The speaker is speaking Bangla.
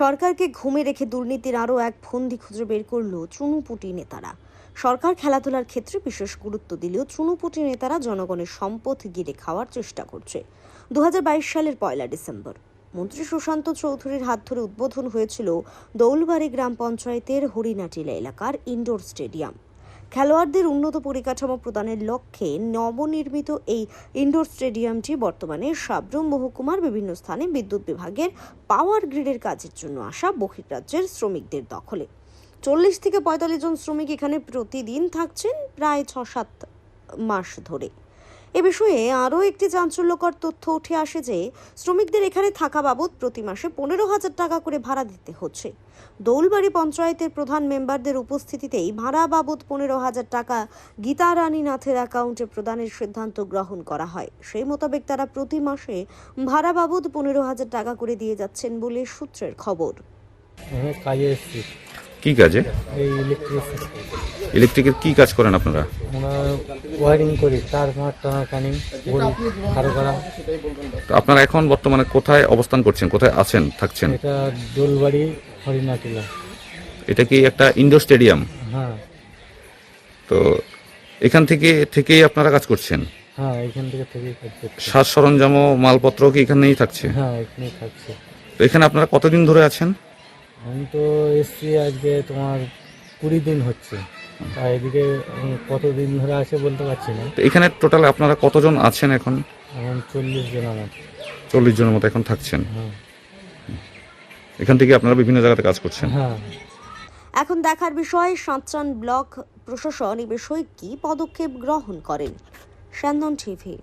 সরকারকে ঘুমে রেখে দুর্নীতির আরও এক ফন্দি খুঁজে বের করল চুনুপুটি নেতারা। সরকার খেলাধুলার ক্ষেত্রে বিশেষ গুরুত্ব দিলেও চুনুপুটি নেতারা জনগণের সম্পদ গিরে খাওয়ার চেষ্টা করছে। দু হাজার বাইশ সালের পয়লা ডিসেম্বর। মন্ত্রী সুশান্ত চৌধুরীর হাত ধরে উদ্বোধন হয়েছিল দৌলবাড়ি গ্রাম পঞ্চায়েতের হরিনাটিলা এলাকার ইনডোর স্টেডিয়াম। খেলোয়াড়দের উন্নত পরিকাঠামো প্রদানের লক্ষ্যে নবনির্মিত এই ইনডোর স্টেডিয়ামটি বর্তমানে সাবরুম মহকুমার বিভিন্ন স্থানে বিদ্যুৎ বিভাগের পাওয়ার গ্রিডের কাজের জন্য আসা বহির্রাজ্যের শ্রমিকদের দখলে। চল্লিশ থেকে পঁয়তাল্লিশ জন শ্রমিক এখানে প্রতিদিন থাকছেন প্রায় ছ সাত মাস ধরে। এ বিষয়ে আরও একটি চাঞ্চল্যকর তথ্য উঠে আসে যে শ্রমিকদের এখানে থাকা বাবদ প্রতি মাসে পনেরো হাজার টাকা করে ভাড়া দিতে হচ্ছে। দৌলবাড়ি পঞ্চায়েতের প্রধান মেম্বারদের উপস্থিতিতেই ভাড়া বাবদ পনেরো হাজার টাকা গীতা রানী নাথের অ্যাকাউন্টে প্রদানের সিদ্ধান্ত গ্রহণ করা হয়। সেই মোতাবেক তারা প্রতি মাসে ভাড়া বাবদ পনেরো হাজার টাকা করে দিয়ে যাচ্ছেন বলে সূত্রের খবর। কাজে এসেছি। কি কাজে? এই ইলেকট্রিক ইলেকট্রিকের কি কাজ করেন আপনারা? ওয়ারিং করি তার মার টানা টানি বড়ি খারো করা। তো আপনারা এখন বর্তমানে কোথায় অবস্থান করছেন? কোথায় আছেন থাকছেন? এটা দোলবাড়ি হরিণাটিলা। এটা কি একটা ইনডোর স্টেডিয়াম হ্যাঁ। তো এখান থেকে থেকেই আপনারা কাজ করছেন? হ্যাঁ এখান থেকে থেকে কাজ করছি। সাজ সরঞ্জাম ও মালপত্র কি এখানেই থাকছে? হ্যাঁ এখানেই থাকছে। তো এখানে আপনারা কতদিন ধরে আছেন? আমি তো এসছি আজকে তোমার কুড়ি দিন হচ্ছে। আর এদিকে কতদিন ধরে আছে বলতে পারছি না। তো এখানে টোটাল আপনারা কতজন আছেন এখন? এখন চল্লিশ জন আমার। চল্লিশ জনের মতো এখন থাকছেন। হ্যাঁ। এখান থেকে আপনারা বিভিন্ন জায়গাতে কাজ করছেন? হ্যাঁ। এখন দেখার বিষয় সাঁতরান ব্লক প্রশাসন এ বিষয়ে কি পদক্ষেপ গ্রহণ করেন? স্যান্দন টিভি।